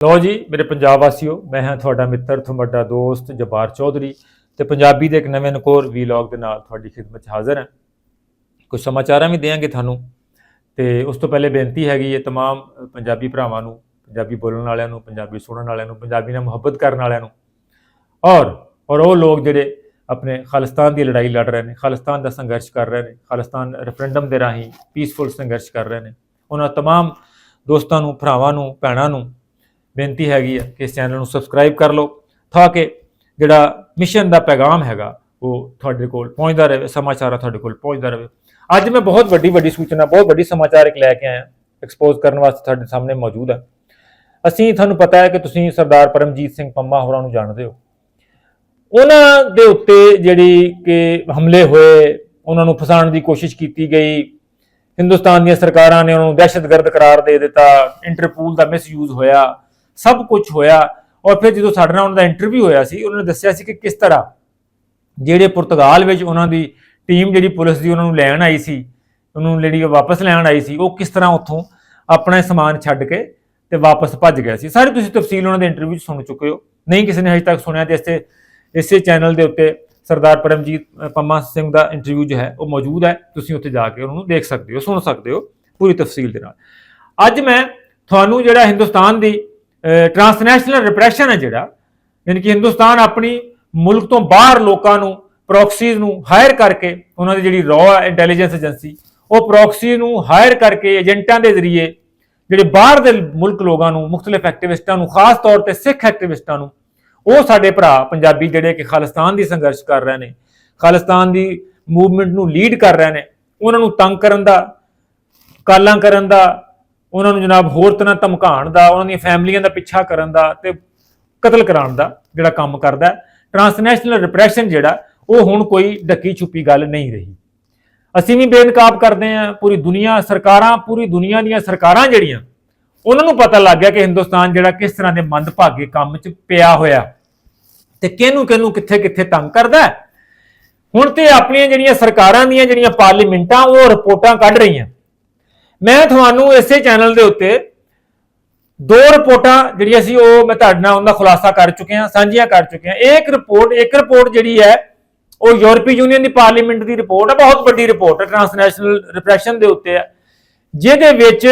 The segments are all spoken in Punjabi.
ਲੋ ਜੀ ਮੇਰੇ ਪੰਜਾਬ ਵਾਸੀਓ ਮੈਂ ਹਾਂ ਤੁਹਾਡਾ ਮਿੱਤਰ ਤੁਹਾਡਾ ਦੋਸਤ ਜਬਾਰ ਚੌਧਰੀ ਤੇ ਪੰਜਾਬੀ ਦੇ ਇੱਕ ਨਵੇਂ ਨਕੋਰ ਵੀਲੌਗ ਦੇ ਨਾਲ ਤੁਹਾਡੀ ਖਿਦਮਤ 'ਚ ਹਾਜ਼ਰ ਹਾਂ ਕੁਝ ਸਮਾਚਾਰਾਂ ਵੀ ਦੇਵਾਂਗੇ ਤੁਹਾਨੂੰ ਤੇ ਉਸ ਤੋਂ ਪਹਿਲੇ ਬੇਨਤੀ ਹੈਗੀ ਹੈ तमाम ਪੰਜਾਬੀ ਭਰਾਵਾਂ ਨੂੰ ਪੰਜਾਬੀ ਬੋਲਣ ਵਾਲਿਆਂ ਨੂੰ ਪੰਜਾਬੀ ਸੁਣਨ ਵਾਲਿਆਂ ਨੂੰ ਪੰਜਾਬੀ ਨਾਲ ਮੁਹੱਬਤ ਕਰਨ ਵਾਲਿਆਂ ਨੂੰ ਔਰ ਔਰ ਉਹ ਲੋਕ ਜਿਹੜੇ ਆਪਣੇ ਖਾਲਿਸਤਾਨ ਦੀ ਲੜਾਈ ਲੜ ਰਹੇ ਨੇ ਖਾਲਿਸਤਾਨ ਦਾ ਸੰਘਰਸ਼ ਕਰ ਰਹੇ ਨੇ ਖਾਲਿਸਤਾਨ ਰੈਫਰੈਂਡਮ ਦੇ ਰਾਹੀਂ ਪੀਸਫੁਲ ਸੰਘਰਸ਼ ਕਰ ਰਹੇ ਨੇ ਉਹਨਾਂ तमाम ਦੋਸਤਾਂ ਨੂੰ ਭਰਾਵਾਂ ਨੂੰ ਭੈਣਾਂ ਨੂੰ ਬੇਨਤੀ ਹੈਗੀ ਹੈ ਕਿ ਇਸ ਚੈਨਲ ਨੂੰ ਸਬਸਕ੍ਰਾਈਬ ਕਰ ਲਓ ਤਾਂ ਕਿ ਜਿਹੜਾ ਮਿਸ਼ਨ ਦਾ ਪੈਗਾਮ ਹੈਗਾ, ਉਹ ਤੁਹਾਡੇ ਕੋਲ ਪਹੁੰਚਦਾ ਰਹੇ, ਸਮਾਚਾਰ ਤੁਹਾਡੇ ਕੋਲ ਪਹੁੰਚਦਾ ਰਹੇ। ਅੱਜ ਮੈਂ ਬਹੁਤ ਵੱਡੀ ਵੱਡੀ ਸੂਚਨਾ, ਬਹੁਤ ਵੱਡੀ ਸਮਾਚਾਰ ਇੱਕ ਲੈ ਕੇ ਆਇਆ ਐਕਸਪੋਜ਼ ਕਰਨ ਵਾਸਤੇ ਤੁਹਾਡੇ ਸਾਹਮਣੇ ਮੌਜੂਦ ਹੈ ਅਸੀਂ, ਤੁਹਾਨੂੰ ਪਤਾ ਹੈ ਕਿ ਤੁਸੀਂ ਸਰਦਾਰ ਪਰਮਜੀਤ ਸਿੰਘ ਪੰਮਾ ਹੋਰਾਂ ਨੂੰ ਜਾਣਦੇ ਹੋ। ਉਹਨਾਂ ਦੇ ਉੱਤੇ ਜਿਹੜੀ ਕਿ ਹਮਲੇ ਹੋਏ, ਉਹਨਾਂ ਨੂੰ ਫਸਾਉਣ ਦੀ ਕੋਸ਼ਿਸ਼ ਕੀਤੀ ਗਈ। ਹਿੰਦੁਸਤਾਨ ਦੀਆਂ ਸਰਕਾਰਾਂ ਨੇ ਉਹਨਾਂ ਨੂੰ ਦਹਿਸ਼ਤਗਰਦ ਕਰਾਰ ਦੇ ਦਿੱਤਾ। ਇੰਟਰਪੋਲ ਦਾ ਮਿਸਯੂਜ਼ ਹੋਇਆ। ਸਭ ਕੁਝ ਹੋਇਆ। ਔਰ ਫਿਰ ਜਦੋਂ ਸਾਡੇ ਨਾਲ ਉਹਨਾਂ ਦਾ ਇੰਟਰਵਿਊ ਹੋਇਆ ਸੀ, ਉਹਨਾਂ ਨੇ ਦੱਸਿਆ ਸੀ ਕਿ ਕਿਸ ਤਰ੍ਹਾਂ ਜਿਹੜੇ ਪੁਰਤਗਾਲ ਵਿੱਚ ਉਹਨਾਂ ਦੀ ਟੀਮ ਜਿਹੜੀ ਪੁਲਿਸ ਦੀ ਉਹਨਾਂ ਨੂੰ ਲੈਣ ਆਈ ਸੀ, ਉਹਨੂੰ ਜਿਹੜੀ ਉਹ ਵਾਪਸ ਲੈਣ ਆਈ ਸੀ, ਉਹ ਕਿਸ ਤਰ੍ਹਾਂ ਉੱਥੋਂ ਆਪਣਾ ਸਮਾਨ ਛੱਡ ਕੇ ਤੇ ਵਾਪਸ ਭੱਜ ਗਿਆ ਸੀ। ਸਾਰੀ ਤੁਸੀਂ ਤਫਸੀਲ ਉਹਨਾਂ ਦੇ ਇੰਟਰਵਿਊ 'ਚ ਸੁਣ ਚੁੱਕੇ ਹੋ। ਨਹੀਂ ਕਿਸੇ ਨੇ ਹਜੇ ਤੱਕ ਸੁਣਿਆ ਤੇ ਇਸੇ ਇਸੇ ਚੈਨਲ ਦੇ ਉੱਤੇ ਸਰਦਾਰ ਪਰਮਜੀਤ ਪੰਮਾ ਸਿੰਘ ਦਾ ਇੰਟਰਵਿਊ ਜੋ ਹੈ, ਉਹ ਮੌਜੂਦ ਹੈ। ਤੁਸੀਂ ਉੱਥੇ ਜਾ ਕੇ ਉਹਨੂੰ ਦੇਖ ਸਕਦੇ ਹੋ, ਸੁਣ ਸਕਦੇ ਹੋ ਪੂਰੀ ਤਫਸੀਲ ਦੇ ਨਾਲ। ਅੱਜ ਮੈਂ ਤੁਹਾਨੂੰ ਜਿਹੜਾ ਹਿੰਦੁਸਤਾਨ ਦੀ ਟ੍ਰਾਂਸਨੈਸ਼ਨਲ ਰਿਪਰੈਸ਼ਨ ਹੈ ਜਿਹੜਾ, ਯਾਨੀ ਕਿ ਹਿੰਦੁਸਤਾਨ ਆਪਣੀ ਮੁਲਕ ਤੋਂ ਬਾਹਰ ਲੋਕਾਂ ਨੂੰ ਪ੍ਰੋਕਸੀਜ਼ ਨੂੰ ਹਾਇਰ ਕਰਕੇ ਉਹਨਾਂ ਦੀ ਜਿਹੜੀ ਰॉ ਇੰਟੈਲੀਜੈਂਸ ਏਜੰਸੀ ਉਹ ਪ੍ਰੋਕਸੀ ਨੂੰ ਹਾਇਰ ਕਰਕੇ ਏਜੰਟਾਂ ਦੇ ਜ਼ਰੀਏ ਜਿਹੜੇ ਬਾਹਰ ਦੇ ਮੁਲਕ ਲੋਕਾਂ ਨੂੰ, ਮੁxtਲਫ ਐਕਟਿਵਿਸਟਾਂ ਨੂੰ, ਖਾਸ ਤੌਰ ਤੇ ਸਿੱਖ ਐਕਟਿਵਿਸਟਾਂ ਨੂੰ, ਉਹ ਸਾਡੇ ਭਰਾ ਪੰਜਾਬੀ ਜਿਹੜੇ ਕਿ ਖਾਲਿਸਤਾਨ ਦੀ ਸੰਘਰਸ਼ ਕਰ ਰਹੇ ਨੇ, ਖਾਲਿਸਤਾਨ ਦੀ ਮੂਵਮੈਂਟ ਨੂੰ ਲੀਡ ਕਰ ਰਹੇ ਨੇ, ਉਹਨਾਂ ਨੂੰ ਤੰਗ ਕਰਨ ਦਾ, ਕਾਲਾਂ ਕਰਨ ਦਾ ਉਹਨਾਂ ਨੂੰ ਜਨਾਬ ਹੋਰ ਤਰ੍ਹਾਂ ਧਮਕਾਉਣ ਦਾ, ਉਹਨਾਂ ਦੀਆਂ ਫੈਮਲੀਆਂ ਦਾ ਪਿੱਛਾ ਕਰਨ ਦਾ ਤੇ ਕਤਲ ਕਰਾਉਣ ਦਾ ਜਿਹੜਾ ਕੰਮ ਕਰਦਾ ਟ੍ਰਾਂਸਨੈਸ਼ਨਲ ਰਿਪਰੈਸ਼ਨ ਜਿਹੜਾ, ਉਹ ਹੁਣ ਕੋਈ ਡੱਕੀ ਛੁਪੀ ਗੱਲ ਨਹੀਂ ਰਹੀ। ਅਸੀਂ ਵੀ ਬੇਨਕਾਬ ਕਰਦੇ ਹਾਂ, ਪੂਰੀ ਦੁਨੀਆ ਸਰਕਾਰਾਂ, ਪੂਰੀ ਦੁਨੀਆ ਦੀਆਂ ਸਰਕਾਰਾਂ ਜਿਹੜੀਆਂ, ਉਹਨਾਂ ਨੂੰ ਪਤਾ ਲੱਗ ਗਿਆ ਕਿ ਹਿੰਦੁਸਤਾਨ ਜਿਹੜਾ ਕਿਸ ਤਰ੍ਹਾਂ ਦੇ ਮੰਦਭਾਗੇ ਕੰਮ 'ਚ ਪਿਆ ਹੋਇਆ। ਤੇ ਕਿਹਨੂੰ ਕਿਹਨੂੰ ਕਿੱਥੇ ਕਿੱਥੇ ਤੰਗ ਕਰਦਾ ਹੁਣ ਤੇ ਆਪਣੀਆਂ ਜਿਹੜੀਆਂ ਸਰਕਾਰਾਂ ਦੀਆਂ ਜਿਹੜੀਆਂ ਪਾਰਲੀਮੈਂਟਾਂ, ਉਹ ਰਿਪੋਰਟਾਂ ਕੱਢ ਰਹੀਆਂ। ਮੈਂ ਤੁਹਾਨੂੰ ਇਸੇ ਚੈਨਲ ਦੇ ਉੱਤੇ ਦੋ ਰਿਪੋਰਟਾਂ ਜਿਹੜੀਆਂ ਸੀ, ਉਹ ਮੈਂ ਤੁਹਾਡੇ ਨਾਲ ਉਹਦਾ ਖੁਲਾਸਾ ਕਰ ਚੁੱਕਿਆ ਸਾਂਝੀਆਂ ਕਰ ਚੁੱਕਿਆ ਇੱਕ ਰਿਪੋਰਟ ਇੱਕ ਰਿਪੋਰਟ ਜਿਹੜੀ ਹੈ, ਉਹ ਯੂਰਪੀ ਯੂਨੀਅਨ ਦੀ ਪਾਰਲੀਮੈਂਟ ਦੀ ਰਿਪੋਰਟ ਹੈ, ਬਹੁਤ ਵੱਡੀ ਰਿਪੋਰਟ ਹੈ, ਟ੍ਰਾਂਸਨੈਸ਼ਨਲ ਰਿਪਰੈਸ਼ਨ ਦੇ ਉੱਤੇ ਹੈ। ਜਿਹਦੇ ਵਿੱਚ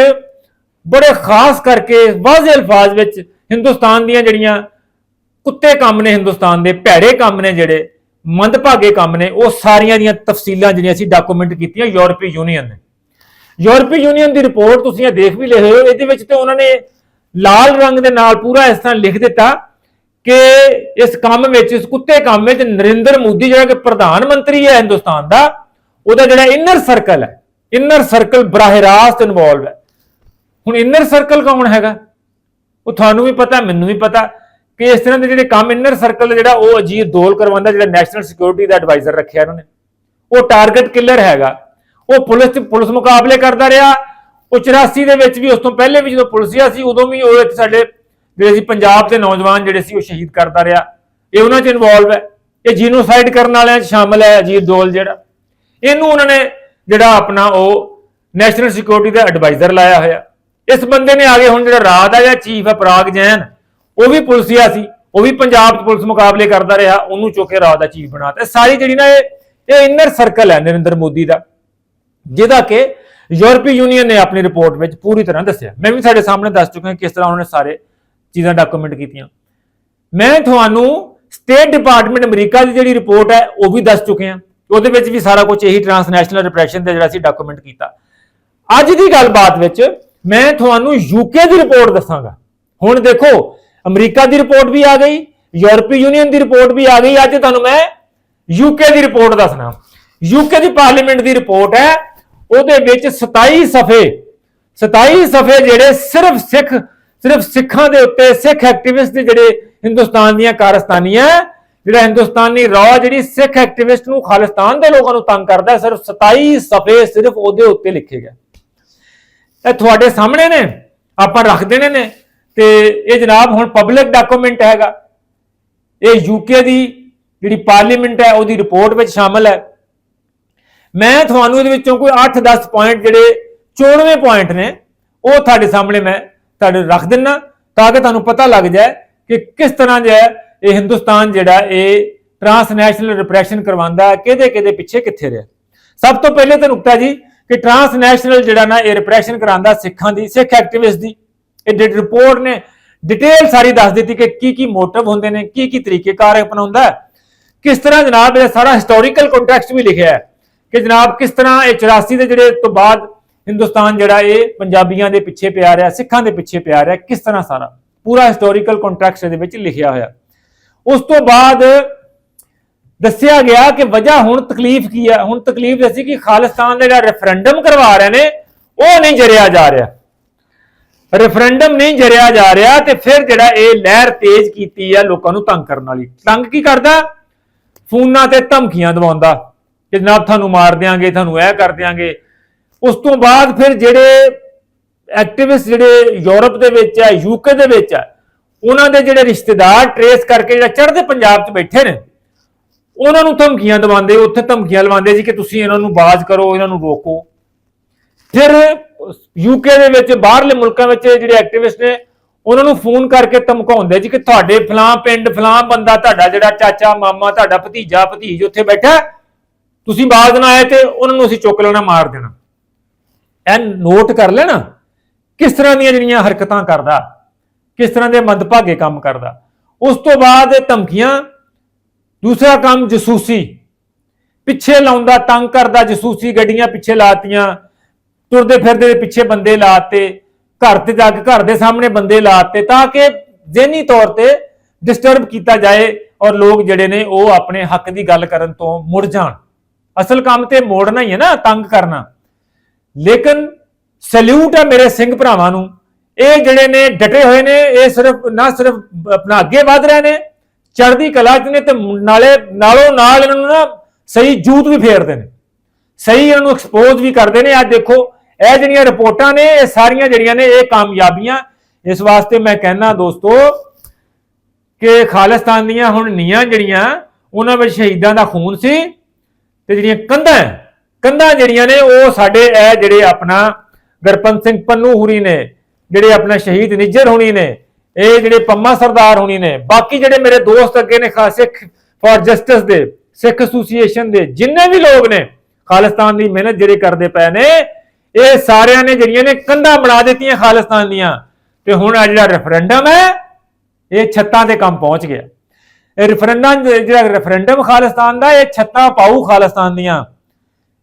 ਬੜੇ ਖਾਸ ਕਰਕੇ ਵਾਜ਼ਿਹ ਅਲਫਾਜ਼ ਵਿੱਚ ਹਿੰਦੁਸਤਾਨ ਦੀਆਂ ਜਿਹੜੀਆਂ ਕੁੱਤੇ ਕੰਮ ਨੇ ਹਿੰਦੁਸਤਾਨ ਦੇ, ਭੈੜੇ ਕੰਮ ਨੇ ਜਿਹੜੇ, ਮੰਦਭਾਗੇ ਕੰਮ ਨੇ, ਉਹ ਸਾਰੀਆਂ ਦੀਆਂ ਤਫਸੀਲਾਂ ਜਿਹੜੀਆਂ ਅਸੀਂ ਡਾਕੂਮੈਂਟ ਕੀਤੀਆਂ ਯੂਰਪੀ ਯੂਨੀਅਨ ਨੇ। ਯੂਰਪੀ ਯੂਨੀਅਨ ਦੀ ਰਿਪੋਰਟ ਤੁਸੀਂ ਇਹ ਦੇਖ ਵੀ ਲਏ ਹੋ। ਇਹਦੇ ਵਿੱਚ ਤੇ ਉਹਨਾਂ ਨੇ ਲਾਲ ਰੰਗ ਦੇ ਨਾਲ ਪੂਰਾ ਇਸ ਤਰ੍ਹਾਂ ਲਿਖ ਦਿੱਤਾ ਕਿ ਇਸ ਕੰਮ ਵਿੱਚ, ਇਸ ਕੁੱਤੇ ਕੰਮ ਵਿੱਚ ਨਰਿੰਦਰ ਮੋਦੀ ਜਿਹੜਾ ਕਿ ਪ੍ਰਧਾਨ ਮੰਤਰੀ ਹੈ ਹਿੰਦੁਸਤਾਨ ਦਾ, ਉਹਦਾ ਜਿਹੜਾ ਇਨਰ ਸਰਕਲ ਹੈ ਇਨਰ ਸਰਕਲ ਬਰਾਹ ਰਾਸਤ ਇਨਵੋਲਵ ਹੈ। ਹੁਣ ਇਨਰ ਸਰਕਲ ਕੌਣ ਹੈਗਾ? ਉਹ ਤੁਹਾਨੂੰ ਵੀ ਪਤਾ, ਮੈਨੂੰ ਵੀ ਪਤਾ ਕਿ ਇਸ ਤਰ੍ਹਾਂ ਦੇ ਜਿਹੜੇ ਕੰਮ ਇਨਰ ਸਰਕਲ ਜਿਹੜਾ ਉਹ ਅਜੀਤ ਦੋਲ ਕਰਵਾਉਂਦਾ ਜਿਹੜਾ ਨੈਸ਼ਨਲ ਸਿਕਿਉਰਿਟੀ ਦਾ ਐਡਵਾਈਜ਼ਰ ਰੱਖਿਆ ਇਹਨਾਂ ਨੇ। ਉਹ ਟਾਰਗੇਟ ਕਿਲਰ ਹੈਗਾ। ਉਹ ਪੁਲਿਸ ਚ ਪੁਲਿਸ ਮੁਕਾਬਲੇ ਕਰਦਾ ਰਿਹਾ। ਉਹ 84 ਦੇ ਵਿੱਚ ਵੀ ਉਸ ਤੋਂ ਪਹਿਲੇ ਵੀ ਜਦੋਂ ਪੁਲਿਸਿਆ ਸੀ, ਉਦੋਂ ਵੀ ਉਹ ਸਾਡੇ ਜਿਹੜੇ ਸੀ ਪੰਜਾਬ ਦੇ ਨੌਜਵਾਨ ਜਿਹੜੇ ਸੀ, ਉਹ ਸ਼ਹੀਦ ਕਰਦਾ ਰਿਹਾ। ਇਹ ਉਹਨਾਂ 'ਚ ਇਨਵੋਲਵ ਹੈ। ਇਹ ਜੀਨੋਸਾਈਡ ਕਰਨ ਵਾਲਿਆਂ 'ਚ ਸ਼ਾਮਲ ਹੈ ਅਜੀਤ ਦੋਲ ਜਿਹੜਾ। ਇਹਨੂੰ ਉਹਨਾਂ ਨੇ ਜਿਹੜਾ ਆਪਣਾ ਉਹ ਨੈਸ਼ਨਲ ਸਿਕਿਉਰਿਟੀ ਦਾ ਐਡਵਾਈਜ਼ਰ ਲਾਇਆ ਹੋਇਆ। ਇਸ ਬੰਦੇ ਨੇ ਆਗੇ ਹੁਣ ਜਿਹੜਾ ਰਾਜ ਦਾ ਜਾਂ ਚੀਫ ਹੈ ਪ੍ਰਾਗ ਜੈਨ, ਉਹ ਵੀ ਪੁਲਿਸਿਆ ਸੀ। ਉਹ ਵੀ ਪੰਜਾਬ 'ਚ ਪੁਲਿਸ ਮੁਕਾਬਲੇ ਕਰਦਾ ਰਿਹਾ। ਉਹਨੂੰ ਚੁੱਕ ਕੇ ਰਾਜ ਦਾ ਚੀਫ ਬਣਾਤਾ। ਇਹ ਸਾਰੀ ਜਿਹੜੀ ਨਾ ਇਹ ਇਹ ਇਨਰ ਸਰਕਲ ਹੈ ਨਰਿੰਦਰ ਮੋਦੀ ਦਾ। ਜਿਹਦਾ ਕਿ ਯੂਰਪੀ ਯੂਨੀਅਨ ਨੇ ਆਪਣੀ ਰਿਪੋਰਟ ਵਿੱਚ ਪੂਰੀ ਤਰ੍ਹਾਂ ਦੱਸਿਆ। ਮੈਂ ਵੀ ਸਾਡੇ ਸਾਹਮਣੇ ਦੱਸ ਚੁੱਕਾ ਕਿਸ ਤਰ੍ਹਾਂ ਉਹਨਾਂ ਨੇ ਸਾਰੇ ਚੀਜ਼ਾਂ ਡਾਕੂਮੈਂਟ ਕੀਤੀਆਂ। ਮੈਂ ਤੁਹਾਨੂੰ ਸਟੇਟ ਡਿਪਾਰਟਮੈਂਟ ਅਮਰੀਕਾ ਦੀ ਜਿਹੜੀ ਰਿਪੋਰਟ ਹੈ, ਉਹ ਵੀ ਦੱਸ ਚੁੱਕੇ ਹਾਂ। ਉਹਦੇ ਵਿੱਚ ਵੀ ਸਾਰਾ ਕੁਝ ਇਹੀ ਟ੍ਰਾਂਸਨੈਸ਼ਨਲ ਰਿਪਰੈਸ਼ਨ ਦਾ ਜਿਹੜਾ ਸੀ ਡਾਕੂਮੈਂਟ ਕੀਤਾ। ਅੱਜ ਦੀ ਗੱਲਬਾਤ ਵਿੱਚ ਮੈਂ ਤੁਹਾਨੂੰ ਯੂਕੇ ਦੀ ਰਿਪੋਰਟ ਦੱਸਾਂਗਾ। ਹੁਣ ਦੇਖੋ, ਅਮਰੀਕਾ ਦੀ ਰਿਪੋਰਟ ਵੀ ਆ ਗਈ, ਯੂਰਪੀ ਯੂਨੀਅਨ ਦੀ ਰਿਪੋਰਟ ਵੀ ਆ ਗਈ। ਅੱਜ ਤੁਹਾਨੂੰ ਮੈਂ ਯੂਕੇ ਦੀ ਰਿਪੋਰਟ ਦੱਸਣਾ। ਯੂਕੇ ਦੀ ਪਾਰਲੀਮੈਂਟ ਦੀ ਰਿਪੋਰਟ ਹੈ ਉਹਦੇ ਵਿੱਚ 27 ਸਫੇ 27 ਸਫੇ ਜਿਹੜੇ ਸਿਰਫ ਸਿੱਖ, ਸਿਰਫ ਸਿੱਖਾਂ ਦੇ ਉੱਤੇ ਸਿੱਖ ਐਕਟਿਵਿਸਟ ਦੇ ਜਿਹੜੇ ਹਿੰਦੁਸਤਾਨ ਦੀਆਂ ਕਾਰਸਤਾਨੀਆਂ, ਜਿਹੜਾ ਹਿੰਦੁਸਤਾਨੀ ਰੌ ਜਿਹੜੀ ਸਿੱਖ ਐਕਟਿਵਿਸਟ ਨੂੰ ਖਾਲਿਸਤਾਨ ਦੇ ਲੋਕਾਂ ਨੂੰ ਤੰਗ ਕਰਦਾ, ਸਿਰਫ 27 ਸਫੇ ਸਿਰਫ ਉਹਦੇ ਉੱਤੇ ਲਿਖੇ ਗਏ। ਇਹ ਤੁਹਾਡੇ ਸਾਹਮਣੇ ਨੇ, ਆਪਾਂ ਰੱਖ ਦੇਣੇ ਨੇ, ਤੇ ਇਹ ਜਨਾਬ ਹੁਣ ਪਬਲਿਕ ਡਾਕੂਮੈਂਟ ਹੈਗਾ। ਇਹ ਯੂਕੇ ਦੀ ਜਿਹੜੀ ਪਾਰਲੀਮੈਂਟ ਹੈ, ਉਹਦੀ ਰਿਪੋਰਟ ਵਿੱਚ ਸ਼ਾਮਲ ਹੈ। ਮੈਂ ਤੁਹਾਨੂੰ ਇਹਦੇ ਵਿੱਚੋਂ ਕੋਈ 8-10 ਪੁਆਇੰਟ ਜਿਹੜੇ 94 ਪੁਆਇੰਟ ਨੇ, ਉਹ ਤੁਹਾਡੇ ਸਾਹਮਣੇ ਮੈਂ ਤੁਹਾਡੇ ਰੱਖ ਦਿੰਨਾ, ਤਾਂ ਕਿ ਤੁਹਾਨੂੰ ਪਤਾ ਲੱਗ ਜਾਏ ਕਿ ਕਿਸ ਤਰ੍ਹਾਂ ਜਿਹੜਾ ਇਹ ਹਿੰਦੁਸਤਾਨ ਜਿਹੜਾ ਇਹ ਟਰਾਂਸਨੈਸ਼ਨਲ ਰਿਪਰੈਸ਼ਨ ਕਰਵਾਉਂਦਾ ਕਿਹਦੇ ਕਿਹਦੇ ਪਿੱਛੇ ਕਿੱਥੇ ਰਿਹਾ। ਸਭ ਤੋਂ ਪਹਿਲੇ ਤਾਂ ਨੁਕਤਾ ਜੀ ਕਿ ਟਰਾਂਸਨੈਸ਼ਨਲ ਜਿਹੜਾ ਨਾ ਇਹ ਰਿਪਰੈਸ਼ਨ ਕਰਾਉਂਦਾ ਸਿੱਖਾਂ ਦੀ, ਸਿੱਖ ਐਕਟਿਵਿਸਟ ਦੀ। ਇਹ ਰਿਪੋਰਟ ਨੇ ਡਿਟੇਲ ਸਾਰੀ ਦੱਸ ਦਿੱਤੀ ਕਿ ਕੀ ਕੀ ਮੋਟਿਵ ਹੁੰਦੇ ਨੇ, ਕੀ ਕੀ ਤਰੀਕੇਕਾਰ ਅਪਣਾਉਂਦਾ ਕਿਸ ਤਰ੍ਹਾਂ ਜਨਾਬ ਇਹ ਸਾਰਾ ਹਿਸਟੋਰੀਕਲ ਕੰਟੈਕਸਟ ਵੀ ਲਿਖਿਆ ਹੈ। ਕਿ ਜਨਾਬ ਕਿਸ ਤਰ੍ਹਾਂ ਇਹ 84 ਦੇ ਜਿਹੜੇ ਤੋਂ ਬਾਅਦ ਹਿੰਦੁਸਤਾਨ ਜਿਹੜਾ ਇਹ ਪੰਜਾਬੀਆਂ ਦੇ ਪਿੱਛੇ ਪਿਆ ਰਿਹਾ, ਸਿੱਖਾਂ ਦੇ ਪਿੱਛੇ ਪਿਆ ਰਿਹਾ, ਕਿਸ ਤਰ੍ਹਾਂ ਸਾਰਾ? ਪੂਰਾ ਹਿਸਟੋਰੀਕਲ ਕੰਟੈਕਸਟ ਦੇ ਵਿੱਚ ਲਿਖਿਆ ਹੋਇਆ। ਉਸ ਤੋਂ ਬਾਅਦ ਦੱਸਿਆ ਗਿਆ ਕਿ ਵਜ੍ਹਾ ਹੁਣ ਤਕਲੀਫ ਕੀ ਹੈ ਹੁਣ ਤਕਲੀਫ ਦੱਸੀ ਕਿ ਖਾਲਿਸਤਾਨ ਦਾ ਜਿਹੜਾ ਰੈਫਰੈਂਡਮ ਕਰਵਾ ਰਹੇ ਨੇ, ਉਹ ਨਹੀਂ ਜਰਿਆ ਜਾ ਰਿਹਾ। ਰੈਫਰੈਂਡਮ ਨਹੀਂ ਜਰਿਆ ਜਾ ਰਿਹਾ ਤੇ ਫਿਰ ਜਿਹੜਾ ਇਹ ਲਹਿਰ ਤੇਜ਼ ਕੀਤੀ ਆ ਲੋਕਾਂ ਨੂੰ ਤੰਗ ਕਰਨ ਵਾਲੀ। ਤੰਗ ਕੀ ਕਰਦਾ? ਫੋਨਾਂ ਤੇ ਧਮਕੀਆਂ ਦਵਾਉਂਦਾ। ਕਿ ਜਨਾਬ ਤੁਹਾਨੂੰ ਮਾਰ ਦਿਆਂਗੇ, ਤੁਹਾਨੂੰ ਇਹ ਕਰ ਦਿਆਂਗੇ। ਉਸ ਤੋਂ ਬਾਅਦ ਫਿਰ ਜਿਹੜੇ ਐਕਟਿਵਿਸਟ ਜਿਹੜੇ ਯੂਰਪ ਦੇ ਵਿੱਚ ਹੈ ਯੂਕੇ ਦੇ ਵਿੱਚ ਹੈ, ਉਹਨਾਂ ਦੇ ਜਿਹੜੇ ਰਿਸ਼ਤੇਦਾਰ ਟਰੇਸ ਕਰਕੇ ਜਿਹੜਾ ਚੜ੍ਹਦੇ ਪੰਜਾਬ 'ਚ ਬੈਠੇ ਨੇ, ਉਹਨਾਂ ਨੂੰ ਧਮਕੀਆਂ ਦਵਾਉਂਦੇ, ਉੱਥੇ ਧਮਕੀਆਂ ਲਵਾਉਂਦੇ ਜੀ ਕਿ ਤੁਸੀਂ ਇਹਨਾਂ ਨੂੰ ਬਾਜ਼ ਕਰੋ, ਇਹਨਾਂ ਨੂੰ ਰੋਕੋ। ਫਿਰ ਯੂਕੇ ਦੇ ਵਿੱਚ, ਬਾਹਰਲੇ ਮੁਲਕਾਂ ਵਿੱਚ ਜਿਹੜੇ ਐਕਟਿਵਿਸਟ ਨੇ, ਉਹਨਾਂ ਨੂੰ ਫੋਨ ਕਰਕੇ ਧਮਕਾਉਂਦੇ ਜੀ ਕਿ ਤੁਹਾਡੇ ਫਲਾਂ ਪਿੰਡ, ਫਲਾਂ ਬੰਦਾ ਤੁਹਾਡਾ ਜਿਹੜਾ ਚਾਚਾ, ਮਾਮਾ, ਤੁਹਾਡਾ ਭਤੀਜਾ, ਭਤੀਜ ਉੱਥੇ ਬੈਠਾ ਤੁਸੀਂ ਬਾਜ਼ ਨਾ ਆਏ ਤੇ ਉਹਨਾਂ ਨੂੰ ਅਸੀਂ ਚੁੱਕ ਲੈਣਾ, ਮਾਰ ਦੇਣਾ। ਇਹ ਨੋਟ ਕਰ ਲੈਣਾ, ਕਿਸ ਤਰ੍ਹਾਂ ਦੀਆਂ ਜਿਹੜੀਆਂ ਹਰਕਤਾਂ ਕਰਦਾ, ਕਿਸ ਤਰ੍ਹਾਂ ਦੇ ਮੰਦਭਾਗੇ ਕੰਮ ਕਰਦਾ। ਉਸ ਤੋਂ ਬਾਅਦ ਇਹ ਧਮਕੀਆਂ, ਦੂਸਰਾ ਕੰਮ ਜਸੂਸੀ। ਪਿੱਛੇ ਲਾਉਂਦਾ, ਤੰਗ ਕਰਦਾ, ਜਸੂਸੀ ਗੱਡੀਆਂ ਪਿੱਛੇ ਲਾਤੀਆਂ, ਤੁਰਦੇ ਫਿਰਦੇ ਦੇ ਪਿੱਛੇ ਬੰਦੇ ਲਾਤੇ, ਘਰ ਤੇ ਜਾ ਕੇ ਘਰ ਦੇ ਸਾਹਮਣੇ ਬੰਦੇ ਲਾਤੇ, ਤਾਂ ਕਿ ਜ਼ਹਿਨੀ ਤੌਰ ਤੇ ਡਿਸਟਰਬ ਕੀਤਾ ਜਾਏ ਔਰ ਲੋਕ ਜਿਹੜੇ ਨੇ ਉਹ ਆਪਣੇ ਹੱਕ ਦੀ ਗੱਲ ਕਰਨ ਤੋਂ ਮੁੜ ਜਾਣ। ਅਸਲ ਕੰਮ ਤੇ ਮੋੜਨਾ ਹੀ ਹੈ ਨਾ, ਤੰਗ ਕਰਨਾ। ਲੇਕਿਨ ਸੈਲੂਟ ਹੈ ਮੇਰੇ ਸਿੰਘ ਭਰਾਵਾਂ ਨੂੰ। ਇਹ ਜਿਹੜੇ ਨੇ ਡਟੇ ਹੋਏ ਨੇ, ਇਹ ਸਿਰਫ, ਨਾ ਸਿਰਫ ਆਪਣਾ ਅੱਗੇ ਵਧ ਰਹੇ ਨੇ, ਚੜ੍ਹਦੀ ਕਲਾ ਚ ਨੇ ਤੇ ਨਾਲੇ, ਨਾਲੋਂ ਨਾਲ ਇਹਨਾਂ ਨੂੰ ਨਾ ਸਹੀ ਜੂਤ ਵੀ ਫੇਰਦੇ ਨੇ। ਸਹੀ ਇਹਨਾਂ ਨੂੰ ਐਕਸਪੋਜ਼ ਵੀ ਕਰਦੇ ਨੇ। ਅੱਜ ਦੇਖੋ, ਇਹ ਜਿਹੜੀਆਂ ਰਿਪੋਰਟਾਂ ਨੇ, ਇਹ ਸਾਰੀਆਂ ਜਿਹੜੀਆਂ ਨੇ, ਇਹ ਕਾਮਯਾਬੀਆਂ। ਇਸ ਵਾਸਤੇ ਮੈਂ ਕਹਿਣਾ ਦੋਸਤੋ ਕਿ ਖਾਲਿਸਤਾਨ ਦੀਆਂ ਹੁਣ ਨੀਆਂ ਜਿਹੜੀਆਂ, ਉਹਨਾਂ ਵਿੱਚ ਸ਼ਹੀਦਾਂ ਦਾ ਖੂਨ ਸੀ। ਤੇ ਜਿਹੜੀਆਂ ਕੰਧਾਂ ਕੰਧਾਂ ਜਿਹੜੀਆਂ ਨੇ, ਉਹ ਸਾਡੇ ਇਹ ਜਿਹੜੇ ਆਪਣਾ ਗਰਪੰਤ ਸਿੰਘ ਪੰਨੂ ਹੁਰੀ ਨੇ, ਜਿਹੜੇ ਆਪਣਾ ਸ਼ਹੀਦ ਨਿੱਜਰ ਹੋਣੀ ਨੇ, ਇਹ ਜਿਹੜੇ ਪੰਮਾ ਸਰਦਾਰ ਹੋਣੀ ਨੇ, ਬਾਕੀ ਜਿਹੜੇ ਮੇਰੇ ਦੋਸਤ ਅੱਗੇ ਨੇ, ਖਾਸ ਸਿੱਖ ਫॉर ਜਸਟਿਸ ਦੇ, ਸਿੱਖ ਐਸੋਸੀਏਸ਼ਨ ਦੇ, ਜਿੰਨੇ ਵੀ ਲੋਕ ਨੇ, ਖਾਲਿਸਤਾਨ ਦੀ ਮਿਹਨਤ ਜਿਹੜੇ ਕਰਦੇ ਪਏ ਨੇ, ਇਹ ਸਾਰਿਆਂ ਨੇ ਜਿਹੜੀਆਂ ਨੇ ਕੰਧਾਂ ਬਣਾ ਦਿੱਤੀਆਂ ਖਾਲਿਸਤਾਨ ਦੀਆਂ। ਤੇ ਹੁਣ ਆ ਜਿਹੜਾ ਰੈਫਰੈਂਡਮ ਹੈ, ਇਹ ਛੱਤਾਂ ਤੇ ਕੰਮ ਪਹੁੰਚ ਗਿਆ। ਇਹ ਰੈਫਰੈਂਡਮ ਜਿਹੜਾ ਰੈਫਰੈਂਡਮ ਖਾਲਿਸਤਾਨ ਦਾ, ਇਹ ਛੱਤਾਂ ਪਾਊ ਖਾਲਿਸਤਾਨ ਦੀਆਂ।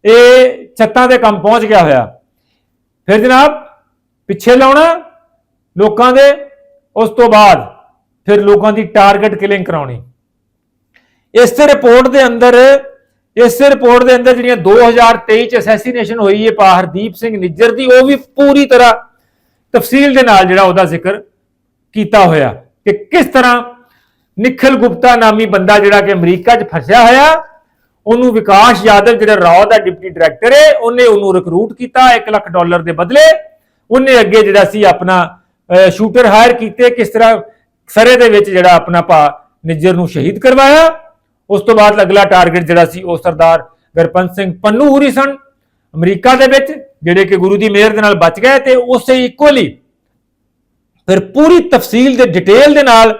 ਇਹ ਛੱਤਾਂ ਦੇ ਕੰਮ ਪਹੁੰਚ ਗਿਆ ਹੋਇਆ। ਫਿਰ ਜਨਾਬ, ਪਿੱਛੇ ਲਾਉਣਾ ਲੋਕਾਂ ਦੇ, ਉਸ ਤੋਂ ਬਾਅਦ ਫਿਰ ਲੋਕਾਂ ਦੀ ਟਾਰਗੇਟ ਕਿਲਿੰਗ ਕਰਾਉਣੀ। ਇਸ ਰਿਪੋਰਟ ਦੇ ਅੰਦਰ, ਇਸ ਰਿਪੋਰਟ ਦੇ ਅੰਦਰ ਜਿਹੜੀਆਂ 2023 ਚ ਅਸੈਸੀਨੇਸ਼ਨ ਹੋਈ ਹੈ ਪਾ ਹਰਦੀਪ ਸਿੰਘ ਨਿੱਜਰ ਦੀ, ਉਹ ਵੀ ਪੂਰੀ ਤਰ੍ਹਾਂ ਤਫਸੀਲ ਦੇ ਨਾਲ ਜਿਹੜਾ ਉਹਦਾ ਜ਼ਿਕਰ ਕੀਤਾ ਹੋਇਆ ਕਿ ਕਿਸ ਤਰ੍ਹਾਂ ਨਿਖਲ ਗੁਪਤਾ ਨਾਮੀ ਬੰਦਾ ਜਿਹੜਾ ਕਿ ਅਮਰੀਕਾ 'ਚ ਫਸਿਆ ਹੋਇਆ, ਉਹਨੂੰ ਵਿਕਾਸ ਯਾਦਵ ਜਿਹੜਾ ਰਾਓ ਦਾ ਡਿਪਟੀ ਡਾਇਰੈਕਟਰ ਹੈ ਉਹਨੇ ਉਹਨੂੰ ਰਿਕਰੂਟ ਕੀਤਾ 1 ਲੱਖ ਡਾਲਰ ਦੇ ਬਦਲੇ। ਉਹਨੇ ਅੱਗੇ ਜਿਹੜਾ ਸੀ ਆਪਣਾ ਸ਼ੂਟਰ ਹਾਇਰ ਕੀਤੇ, ਕਿਸ ਤਰ੍ਹਾਂ ਸਰੇ ਦੇ ਵਿੱਚ ਜਿਹੜਾ ਆਪਣਾ ਭਾ ਨਿੱਜਰ ਨੂੰ ਸ਼ਹੀਦ ਕਰਵਾਇਆ। ਉਸ ਤੋਂ ਬਾਅਦ ਅਗਲਾ ਟਾਰਗੇਟ ਜਿਹੜਾ ਸੀ ਉਹ ਸਰਦਾਰ ਗਰਪੰਤ ਸਿੰਘ ਪੰਨੂ ਹੁਰੀ ਸਨ, ਅਮਰੀਕਾ ਦੇ ਵਿੱਚ, ਜਿਹੜੇ ਕਿ ਗੁਰੂ ਦੀ ਮਿਹਰ ਦੇ ਨਾਲ ਬਚ ਗਏ ਤੇ ਉਸੇ ਇਕੁਅਲੀ ਫਿਰ ਪੂਰੀ ਤਫਸੀਲ ਦੇ ਡਿਟੇਲ ਦੇ ਨਾਲ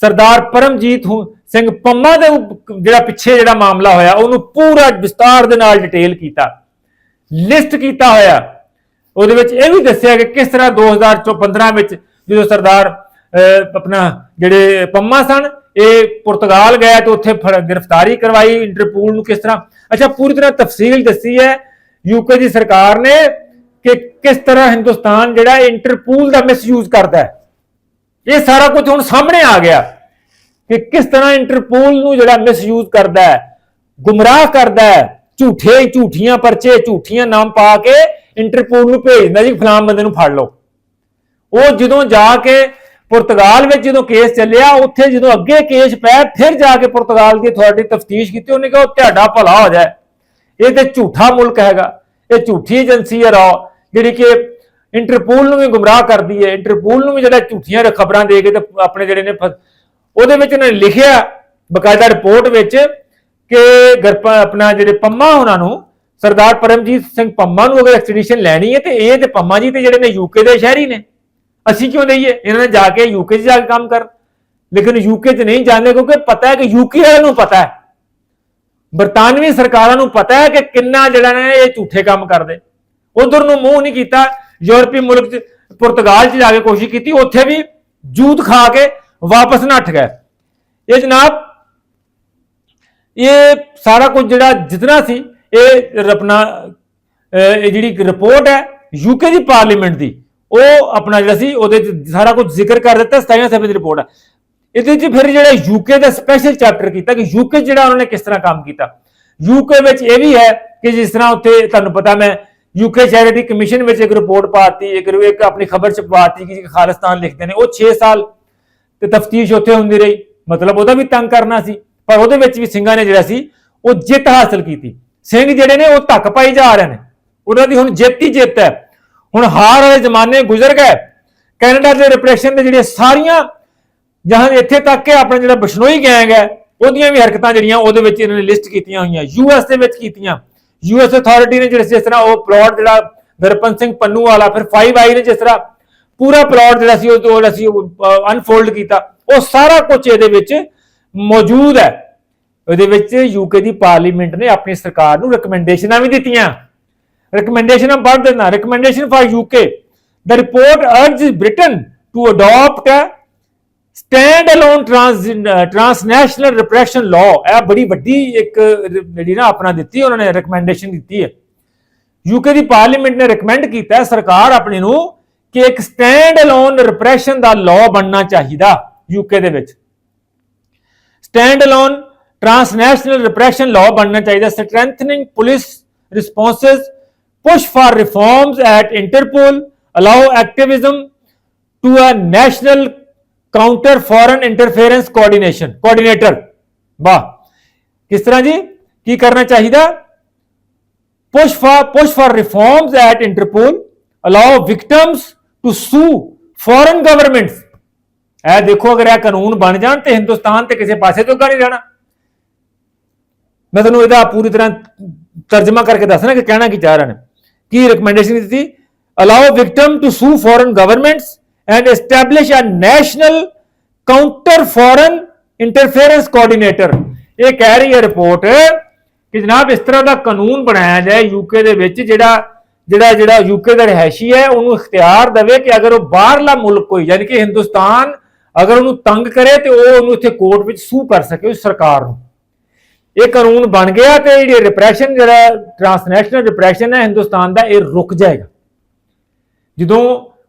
ਸਰਦਾਰ ਪਰਮਜੀਤ ਹੁ- ਸਿੰਘ ਪੰਮਾ ਦੇ ਜਿਹੜਾ ਪਿੱਛੇ ਜਿਹੜਾ ਮਾਮਲਾ ਹੋਇਆ, ਉਹਨੂੰ ਪੂਰਾ ਵਿਸਤਾਰ ਦੇ ਨਾਲ ਡਿਟੇਲ ਕੀਤਾ। ਲਿਸਟ ਕੀਤਾ ਹੋਇਆ। ਉਹਦੇ ਵਿੱਚ ਇਹ ਵੀ ਦੱਸਿਆ ਕਿ ਕਿਸ ਤਰ੍ਹਾਂ 2015 ਵਿੱਚ ਜਦੋਂ ਸਰਦਾਰ ਆਪਣਾ ਜਿਹੜੇ ਪੰਮਾ ਸਨ, ਇਹ ਪੁਰਤਗਾਲ ਗਏ ਤੇ ਉੱਥੇ ਫੜ- ਗ੍ਰਿਫਤਾਰੀ ਕਰਵਾਈ, ਇੰਟਰਪੋਲ ਨੂੰ ਕਿਸ ਤਰ੍ਹਾਂ। ਅੱਛਾ, ਪੂਰੀ ਤਰ੍ਹਾਂ ਤਫਸੀਲ ਦੱਸੀ ਹੈ ਯੂਕੇ ਦੀ ਸਰਕਾਰ ਨੇ ਕਿ ਕਿਸ ਤਰ੍ਹਾਂ ਹਿੰਦੁਸਤਾਨ ਜਿਹੜਾ ਇੰਟਰਪੋਲ ਦਾ ਮਿਸਯੂਜ਼ ਕਰਦਾ ਹੈ। ਇਹ ਸਾਰਾ ਕੁਝ ਹੁਣ ਸਾਹਮਣੇ ਆ ਗਿਆ ਕਿ ਕਿਸ ਤਰ੍ਹਾਂ ਇੰਟਰਪੋਲ ਨੂੰ ਜਿਹੜਾ ਮਿਸਯੂਜ਼ ਕਰਦਾ ਹੈ, ਗੁੰਮਰਾਹ ਕਰਦਾ ਹੈ, ਝੂਠੇ ਝੂਠੀਆਂ ਪਰਚੇ, ਝੂਠੀਆਂ ਨਾਮ ਪਾ ਕੇ ਇੰਟਰਪੋਲ ਨੂੰ ਭੇਜਦਾ ਜੀ ਫਲਾਮ ਬੰਦੇ ਨੂੰ ਫੜ ਲਓ। ਉਹ ਜਦੋਂ ਜਾ ਕੇ ਪੁਰਤਗਾਲ ਵਿੱਚ ਜਦੋਂ ਕੇਸ ਚੱਲਿਆ, ਉੱਥੇ ਜਦੋਂ ਅੱਗੇ ਕੇਸ ਪਿਆ, ਫਿਰ ਜਾ ਕੇ ਪੁਰਤਗਾਲ ਦੀ ਅਥਾਰਟੀ ਤਫਤੀਸ਼ ਕੀਤੀ, ਉਹਨੇ ਕਿਹਾ ਉਹ ਤੁਹਾਡਾ ਭਲਾ ਹੋ ਜਾਏ। ਇਹ ਤੇ ਝੂਠਾ ਮੁਲਕ ਹੈਗਾ। ਇਹ ਝੂਠੀ ਏਜੰਸੀ ਹੈ ਰੋ ਜਿਹੜੀ ਕਿ ਇੰਟਰਪੋਲ ਨੂੰ ਵੀ ਗੁੰਮਰਾਹ ਕਰਦੀ ਹੈ, ਇੰਟਰਪੋਲ ਨੂੰ ਵੀ ਜਿਹੜਾ ਝੂਠੀਆਂ ਖਬਰਾਂ ਦੇ ਕੇ ਤੇ ਆਪਣੇ ਜਿਹੜੇ ਨੇ ਫਸ- ਉਹਦੇ ਵਿੱਚ ਉਹਨਾਂ ਨੇ ਲਿਖਿਆ, ਬਕਾਇਦਾ ਰਿਪੋਰਟ ਵਿੱਚ ਕਿ ਗਰਪਾ, ਆਪਣਾ ਜਿਹੜੇ ਪੰਮਾ ਉਹਨਾਂ ਨੂੰ, ਸਰਦਾਰ ਪਰਮਜੀਤ ਸਿੰਘ ਪੰਮਾ ਨੂੰ ਅਗਰ ਐਕਸਟ੍ਰੈਡੀਸ਼ਨ ਲੈਣੀ ਹੈ ਤੇ ਇਹ ਤੇ ਪੰਮਾ ਜੀ ਤੇ ਜਿਹੜੇ ਨੇ ਯੂਕੇ ਦੇ ਸ਼ਹਿਰੀ ਨੇ। ਅਸੀਂ ਕਿਉਂ ਦਈਏ? ਇਹਨਾਂ ਨੇ ਜਾ ਕੇ ਯੂਕੇ 'ਚ ਜਾ ਕੇ ਕੰਮ ਕਰ ਲੇਕਿਨ ਯੂਕੇ 'ਚ ਨਹੀਂ ਜਾਂਦੇ ਕਿਉਂਕਿ ਪਤਾ ਹੈ ਕਿ ਯੂਕੇ ਵਾਲਿਆਂ ਨੂੰ ਪਤਾ ਹੈ। ਬਰਤਾਨਵੀ ਸਰਕਾਰਾਂ ਨੂੰ ਪਤਾ ਹੈ ਕਿ ਕਿੰਨਾ ਜਿਹੜਾ ਨੇ ਇਹ ਝੂਠੇ ਕੰਮ ਕਰਦੇ। ਉਧਰ ਨੂੰ ਮੂੰਹ ਨਹੀਂ ਕੀਤਾ। ਯੂਰਪੀ ਮੁਲਕ 'ਚ, ਪੁਰਤਗਾਲ 'ਚ ਜਾ ਕੇ ਕੋਸ਼ਿਸ਼ ਕੀਤੀ, ਉੱਥੇ ਵੀ ਜੂਤ ਖਾ ਕੇ ਵਾਪਸ ਨੱਠ ਗਏ। ਇਹ ਜਨਾਬ, ਇਹ ਸਾਰਾ ਕੁਝ ਜਿਹੜਾ ਜਿਤਨਾ ਸੀ, ਇਹ ਆਪਣਾ ਇਹ ਜਿਹੜੀ ਰਿਪੋਰਟ ਹੈ ਯੂਕੇ ਦੀ ਪਾਰਲੀਮੈਂਟ ਦੀ, ਉਹ ਆਪਣਾ ਜਿਹੜਾ ਸੀ, ਉਹਦੇ 'ਚ ਸਾਰਾ ਕੁਝ ਜ਼ਿਕਰ ਕਰ ਦਿੱਤਾ 27 ਸਭੇ ਦੀ ਰਿਪੋਰਟ ਹੈ। ਇਹਦੇ 'ਚ ਫਿਰ ਜਿਹੜਾ ਯੂਕੇ ਦਾ ਸਪੈਸ਼ਲ ਚੈਪਟਰ ਕੀਤਾ ਕਿ ਯੂਕੇ ਜਿਹੜਾ ਉਹਨਾਂ ਨੇ ਕਿਸ ਤਰ੍ਹਾਂ ਕੰਮ ਕੀਤਾ। ਯੂਕੇ ਵਿੱਚ ਇਹ ਵੀ ਹੈ ਕਿ ਜਿਸ ਤਰ੍ਹਾਂ ਉੱਥੇ, ਤੁਹਾਨੂੰ ਪਤਾ ਮੈਂ ਯੂਕੇ ਚੈਰਿਟੀ ਕਮਿਸ਼ਨ ਵਿੱਚ ਇੱਕ ਰਿਪੋਰਟ ਪਾਤੀ, ਇੱਕ ਇੱਕ ਆਪਣੀ ਖਬਰ ਚ ਪਾਤੀ ਕਿ ਖਾਲਿਸਤਾਨ ਲਿਖਦੇ ਨੇ, ਉਹ 6 ਸਾਲ ਤੇ ਤਫਤੀਸ਼ ਉੱਥੇ ਹੁੰਦੀ ਰਹੀ। ਮਤਲਬ ਉਹਦਾ ਵੀ ਤੰਗ ਕਰਨਾ ਸੀ, ਪਰ ਉਹਦੇ ਵਿੱਚ ਵੀ ਸਿੰਘਾਂ ਨੇ ਜਿਹੜਾ ਸੀ, ਉਹ ਜਿੱਤ ਹਾਸਲ ਕੀਤੀ। ਸਿੰਘ ਜਿਹੜੇ ਨੇ, ਉਹ ਧੱਕ ਪਾਈ ਜਾ ਰਹੇ ਨੇ। ਉਹਨਾਂ ਦੀ ਹੁਣ ਜਿੱਤ ਹੀ ਜਿੱਤ ਹੈ। ਹੁਣ ਹਾਰ ਵਾਲੇ ਜ਼ਮਾਨੇ ਗੁਜ਼ਰ ਗਏ। ਕੈਨੇਡਾ ਦੇ ਰਿਪਰੈਸ਼ਨ ਦੇ ਜਿਹੜੇ ਸਾਰੀਆਂ ਜਹਾਂ ਇੱਥੇ ਤੱਕ ਕਿ ਆਪਣਾ ਜਿਹੜਾ ਬਸ਼ਨੋਈ ਗੈਂਗ ਹੈ, ਉਹਦੀਆਂ ਵੀ ਹਰਕਤਾਂ ਜਿਹੜੀਆਂ ਉਹਦੇ ਵਿੱਚ ਇਹਨਾਂ ਨੇ ਲਿਸਟ ਕੀਤੀਆਂ ਹੋਈਆਂ ਯੂਐਸ ਦੇ ਵਿੱਚ ਕੀਤੀਆਂ। ਯੂਐਸ ਅਥਾਰਟੀ ਨੇ ਜਿਹੜੇ ਜਿਸ ਤਰ੍ਹਾਂ ਉਹ ਪਲਾਟ ਜਿਹੜਾ ਵਿਰਪਨ ਸਿੰਘ ਪੰਨੂ ਵਾਲਾ, ਫਿਰ 5i ਨੇ ਜਿਸ ਤਰ੍ਹਾਂ ਪੂਰਾ ਪਲਾਟ ਜਿਹੜਾ ਸੀ ਉਹ ਅਸੀਂ ਅਨਫੋਲਡ ਕੀਤਾ। ਉਹ ਸਾਰਾ ਕੁਝ ਇਹਦੇ ਵਿੱਚ ਮੌਜੂਦ ਹੈ। ਇਹਦੇ ਵਿੱਚ ਯੂਕੇ ਦੀ ਪਾਰਲੀਮੈਂਟ ਨੇ ਆਪਣੀ ਸਰਕਾਰ ਨੂੰ ਰეკਮੈਂਡੇਸ਼ਨਾਂ ਵੀ ਦਿੱਤੀਆਂ। ਰეკਮੈਂਡੇਸ਼ਨਾਂ ਪੜ੍ਹ ਦੇਣਾ recommendation for UK the report urges Britain to adopt stand alone transnational repression law ਇਹ ਬੜੀ ਵੱਡੀ ਇੱਕ ਜਿਹੜੀ ਨਾ ਆਪਣਾ ਦਿੱਤੀ, ਉਹਨਾਂ ਨੇ ਰეკਮੈਂਡੇਸ਼ਨ ਦਿੱਤੀ ਹੈ। ਯੂਕੇ ਦੀ ਪਾਰਲੀਮੈਂਟ ਨੇ ਰეკਮੈਂਡ ਕੀਤਾ ਹੈ, ਸਰਕਾਰ ਆਪਣੀ ਨੂੰ ਕਿ ਇੱਕ ਸਟੈਂਡ ਅਲੋਨ ਰਿਪਰੈਸ਼ਨ ਦਾ ਲਾਅ ਬਣਨਾ ਚਾਹੀਦਾ ਯੂਕੇ ਦੇ ਵਿੱਚ। Stand alone transnational repression law ਬਣਨਾ ਚਾਹੀਦਾ strengthening police responses push for reforms at Interpol allow activism to a national counter foreign interference coordination coordinator ਵਾਹ ਕਿਸ ਤਰ੍ਹਾਂ ਜੀ ਕੀ ਕਰਨਾ ਚਾਹੀਦਾ push for push for reforms at Interpol, allow victims to sue foreign governments. ਇਹ ਦੇਖੋ ਅਗਰ ਇਹ ਕਾਨੂੰਨ ਬਣ ਜਾਣ ਤੇ ਹਿੰਦੁਸਤਾਨ ਤੇ ਕਿਸੇ ਪਾਸੇ ਤੋਂ ਨਹੀਂ ਰਹਿਣਾ ਮੈਂ ਤੁਹਾਨੂੰ ਇਹਦਾ ਪੂਰੀ ਤਰ੍ਹਾਂ ਤਰਜਮਾ ਕਰਕੇ ਦੱਸਣਾ ਕਿ ਕਹਿਣਾ ਕੀ ਚਾਹ ਰਹੇ ਨੇ ਕੀ ਰეკਮੈਂਡੇਸ਼ਨ ਦਿੱਤੀ allow victim to sue foreign governments and establish a national counter foreign interference coordinator ਇਹ ਕਹਿ ਰਹੀ ਹੈ ਰਿਪੋਰਟ ਕਿ ਜਨਾਬ ਇਸ ਤਰ੍ਹਾਂ ਦਾ ਕਾਨੂੰਨ ਬਣਾਇਆ ਜਾਏ ਯੂਕੇ ਦੇ ਵਿੱਚ ਜਿਹੜਾ ਜਿਹੜਾ ਜਿਹੜਾ ਯੂਕੇ ਦਾ ਰਹਿਸ਼ੀ ਹੈ, ਉਹਨੂੰ ਇਖਤਿਆਰ ਦੇਵੇ ਕਿ ਅਗਰ ਉਹ ਬਾਹਰਲਾ ਮੁਲਕ ਕੋਈ, ਯਾਨੀ ਕਿ ਹਿੰਦੁਸਤਾਨ ਅਗਰ ਉਹਨੂੰ ਤੰਗ ਕਰੇ ਤੇ ਉਹ ਉਹਨੂੰ ਇੱਥੇ ਕੋਰਟ ਵਿੱਚ ਸੂ ਕਰ ਸਕੇ ਉਸ ਸਰਕਾਰ ਨੂੰ। ਇਹ ਕਾਨੂੰਨ ਬਣ ਗਿਆ ਤੇ ਜਿਹੜੀ ਰਿਪਰੈਸ਼ਨ ਜਿਹੜਾ ਟ੍ਰਾਂਸਨੈਸ਼ਨਲ ਰਿਪਰੈਸ਼ਨ ਹੈ ਹਿੰਦੁਸਤਾਨ ਦਾ, ਇਹ ਰੁਕ ਜਾਏਗਾ। ਜਦੋਂ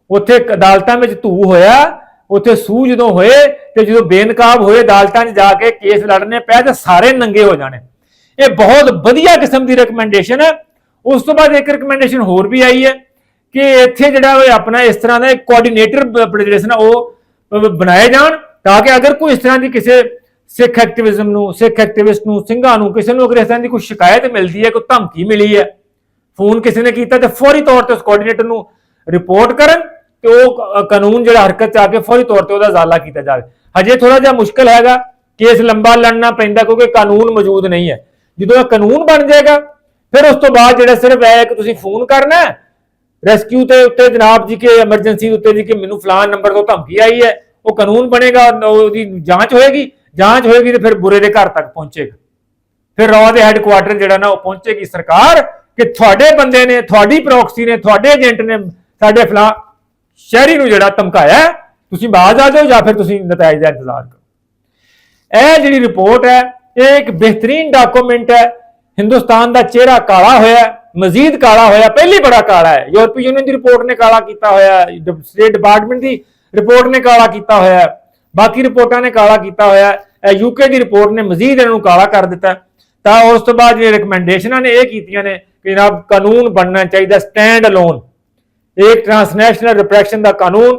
ਉੱਥੇ ਅਦਾਲਤਾਂ ਵਿੱਚ ਧੂ ਹੋਇਆ, ਉੱਥੇ ਸੂ ਜਦੋਂ ਹੋਏ ਤੇ ਜਦੋਂ ਬੇਨਕਾਬ ਹੋਏ ਅਦਾਲਤਾਂ 'ਚ ਜਾ ਕੇ ਕੇਸ ਲੜਨੇ ਪਏ ਤੇ ਸਾਰੇ ਨੰਗੇ ਹੋ ਜਾਣੇ। ਇਹ ਬਹੁਤ ਵਧੀਆ ਕਿਸਮ ਦੀ ਰეკਮੈਂਡੇਸ਼ਨ ਹੈ। ਉਸ ਤੋਂ ਬਾਅਦ ਇੱਕ ਰეკਮੈਂਡੇਸ਼ਨ ਹੋਰ ਵੀ ਆਈ ਹੈ ਕਿ ਇੱਥੇ ਜਿਹੜਾ ਉਹ ਆਪਣਾ ਇਸ ਤਰ੍ਹਾਂ ਦਾ ਕੋਆਰਡੀਨੇਟਰ ਜਿਹੜੇ ਨਾ ਉਹ ਬਣਾਏ ਜਾਣ ਤਾਂ ਕਿ ਅਗਰ ਕੋਈ ਇਸ ਤਰ੍ਹਾਂ ਦੀ ਕਿਸੇ ਸਿੱਖ ਐਕਟੀਵਿਜ਼ਮ ਨੂੰ, ਸਿੱਖ ਐਕਟੀਵਿਸਟ ਨੂੰ, ਸਿੰਘਾਂ ਨੂੰ, ਕਿਸੇ ਨੂੰ ਅਗਰ ਇਸ ਤਰ੍ਹਾਂ ਦੀ ਕੋਈ ਸ਼ਿਕਾਇਤ ਮਿਲਦੀ ਹੈ, ਕੋਈ ਧਮਕੀ ਮਿਲੀ ਹੈ, ਫੋਨ ਕਿਸੇ ਨੇ ਕੀਤਾ ਤੇ ਫੌਰੀ ਤੌਰ ਤੇ ਉਸ ਕੋਆਰਡੀਨੇਟਰ ਨੂੰ ਰਿਪੋਰਟ ਕਰਨ ਤੇ ਉਹ ਕਾਨੂੰਨ ਜਿਹੜਾ ਹਰਕਤ ਚ ਆ ਕੇ ਫੌਰੀ ਤੌਰ ਤੇ ਉਹਦਾ ਜ਼ਾਲਾ ਕੀਤਾ ਜਾਵੇ। ਹਜੇ ਥੋੜਾ ਜਿਹਾ ਮੁਸ਼ਕਲ ਹੈਗਾ, ਕੇਸ ਲੰਬਾ ਲੜਨਾ ਪੈਂਦਾ ਕਿਉਂਕਿ ਕਾਨੂੰਨ ਮੌਜੂਦ ਨਹੀਂ ਹੈ। ਜਦੋਂ ਇਹ ਕਾਨੂੰਨ ਬਣ ਜਾਏਗਾ, ਫਿਰ ਉਸ ਤੋਂ ਬਾਅਦ ਜਿਹੜਾ ਸਿਰਫ ਇਹ ਹੈ ਕਿ ਤੁਸੀਂ ਫੋਨ ਕਰਨਾ ਹੈ। ਰੈਸਕਿਊ ਤੇ ਉੱਤੇ ਜਨਾਬ ਜੀ ਕੇ ਐਮਰਜੈਂਸੀ ਦੇ ਉੱਤੇ ਜੀ ਕਿ ਮੈਨੂੰ ਫਲਾਨ ਨੰਬਰ ਤੋਂ ਧਮਕੀ ਆਈ ਹੈ, ਉਹ ਕਾਨੂੰਨ ਬਣੇਗਾ, ਉਹਦੀ ਜਾਂਚ ਹੋਏਗੀ। ਜਾਂਚ ਹੋਏਗੀ ਤੇ ਫਿਰ ਬੁਰੇ ਦੇ ਘਰ ਤੱਕ ਪਹੁੰਚੇਗਾ। ਫਿਰ ਰੌ ਦੇ ਹੈੱਡਕੁਆਟਰ ਜਿਹੜਾ ਨਾ, ਉਹ ਪਹੁੰਚੇਗੀ। ਸਰਕਾਰ ਕਿ ਤੁਹਾਡੇ ਬੰਦੇ ਨੇ, ਤੁਹਾਡੀ ਪ੍ਰੋਕਸੀ ਨੇ, ਤੁਹਾਡੇ ਏਜੰਟ ਨੇ ਸਾਡੇ ਫਲਾ ਸ਼ਹਿਰੀ ਨੂੰ ਜਿਹੜਾ ਧਮਕਾਇਆ ਤੁਸੀਂ ਬਾਜ਼ ਆ ਜਾਓ ਜਾਂ ਫਿਰ ਤੁਸੀਂ ਨਤੀਜੇ ਦਾ ਇੰਤਜ਼ਾਰ ਕਰੋ। ਇਹ ਜਿਹੜੀ ਰਿਪੋਰਟ ਹੈ, ਇਹ ਇੱਕ ਬਿਹਤਰੀਨ ਡਾਕੂਮੈਂਟ ਹੈ। ਹਿੰਦੁਸਤਾਨ ਦਾ ਚਿਹਰਾ ਕਾਲਾ ਹੋਇਆ ਮਜ਼ੀਦ ਕਾਲਾ ਹੋਇਆ, ਪਹਿਲੀ ਬੜਾ ਕਾਲਾ ਹੈ। ਯੂਰਪੀ ਯੂਨੀਅਨ ਦੀ ਰਿਪੋਰਟ ਨੇ ਕਾਲਾ ਕੀਤਾ ਹੋਇਆ ਹੈ, ਸਟੇਟ ਡਿਪਾਰਟਮੈਂਟ ਦੀ ਰਿਪੋਰਟ ਨੇ ਕਾਲਾ ਕੀਤਾ ਹੋਇਆ ਹੈ। ਬਾਕੀ ਰਿਪੋਰਟਾਂ ਨੇ ਕਾਲਾ ਕੀਤਾ ਹੋਇਆ ਹੈ। ਯੂਕੇ ਦੀ ਰਿਪੋਰਟ ਨੇ ਮਜ਼ੀਦ ਇਹਨਾਂ ਨੂੰ ਕਾਲਾ ਕਰ ਦਿੱਤਾ ਤਾਂ ਉਸ ਤੋਂ ਬਾਅਦ ਜਿਹੜੀ ਰეკਮੈਂਡੇਸ਼ਨਾਂ ਨੇ, ਇਹ ਕੀਤੀਆਂ ਨੇ ਕਿ ਜਨਾਬ ਕਾਨੂੰਨ ਬਣਨਾ ਚਾਹੀਦਾ ਸਟੈਂਡ ਅਲੋਨ ਇਹ ਟ੍ਰਾਂਸਨੈਸ਼ਨਲ ਰਿਪਰੈਕਸ਼ਨ ਦਾ ਕਾਨੂੰਨ,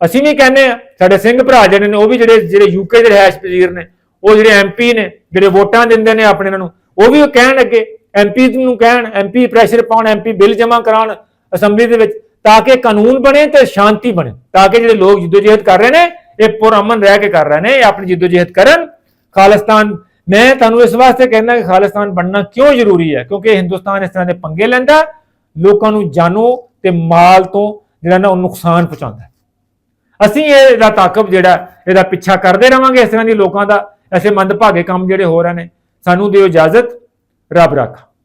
ਅਸੀਂ ਵੀ ਕਹਿੰਦੇ ਆ ਸਾਡੇ ਸਿੰਘ ਭਰਾ ਜਿਹੜੇ ਨੇ, ਉਹ ਵੀ ਜਿਹੜੇ ਜਿਹੜੇ ਯੂਕੇ ਦੇ ਰਹਿਸ਼ ਪਜ਼ੀਰ ਨੇ, ਉਹ ਜਿਹੜੇ ਐਮਪੀ ਨੇ, ਜਿਹੜੇ ਵੋਟਾਂ ਦਿੰਦੇ ਨੇ ਆਪਣੇ ਨੂੰ, ਉਹ ਵੀ ਉਹ ਕਹਿਣ ਅੱਗੇ ਐਮਪੀ ਨੂੰ ਕਹਿਣ ਐਮਪੀ ਪ੍ਰੈਸ਼ਰ ਪਾਉਣ ਐਮਪੀ ਬਿੱਲ ਜਮ੍ਹਾਂ ਕਰਾਉਣ ਅਸੈਂਬਲੀ ਦੇ ਵਿੱਚ, ਤਾਂ ਕਿ ਕਾਨੂੰਨ ਬਣੇ ਤੇ ਸ਼ਾਂਤੀ ਬਣੇ, ਤਾਂ ਕਿ ਜਿਹੜੇ ਲੋਕ ਜਿੱਦੋ ਜਿਹਦ ਕਰ ਰਹੇ ਨੇ, ਇਹ ਪੁਰ ਅਮਨ ਰਹਿ ਕੇ ਕਰ ਰਹੇ ਨੇ, ਇਹ ਆਪਣੀ ਜਿੱਦੋ ਜਿਹਦ ਕਰਨ। ਖਾਲਿਸਤਾਨ, ਮੈਂ ਤੁਹਾਨੂੰ ਇਸ ਵਾਸਤੇ ਕਹਿੰਦਾ ਕਿ ਖਾਲਿਸਤਾਨ ਬਣਨਾ ਕਿਉਂ ਜ਼ਰੂਰੀ ਹੈ? ਕਿਉਂਕਿ ਹਿੰਦੁਸਤਾਨ ਇਸ ਤਰ੍ਹਾਂ ਦੇ ਪੰਗੇ ਲੈਂਦਾ, ਲੋਕਾਂ ਨੂੰ ਜਾਨੋ ਤੇ ਮਾਲ ਤੋਂ ਜਿਹੜਾ ਨਾ ਉਹ ਨੁਕਸਾਨ ਪਹੁੰਚਾਉਂਦਾ ਅਸੀਂ ਇਹਦਾ ਤਾਕਬ ਜਿਹੜਾ ਇਹਦਾ ਪਿੱਛਾ ਕਰਦੇ ਰਵਾਂਗੇ ਇਸ ਤਰ੍ਹਾਂ ਦੀ ਲੋਕਾਂ ਦਾ ਐਸੇ ਮੰਦਭਾਗੇ ਕੰਮ ਜਿਹੜੇ ਹੋ ਰਹੇ ਨੇ, ਸਾਨੂੰ ਦਿਓ ਇਜਾਜ਼ਤ, ਰੱਬ ਰਾਖਾ।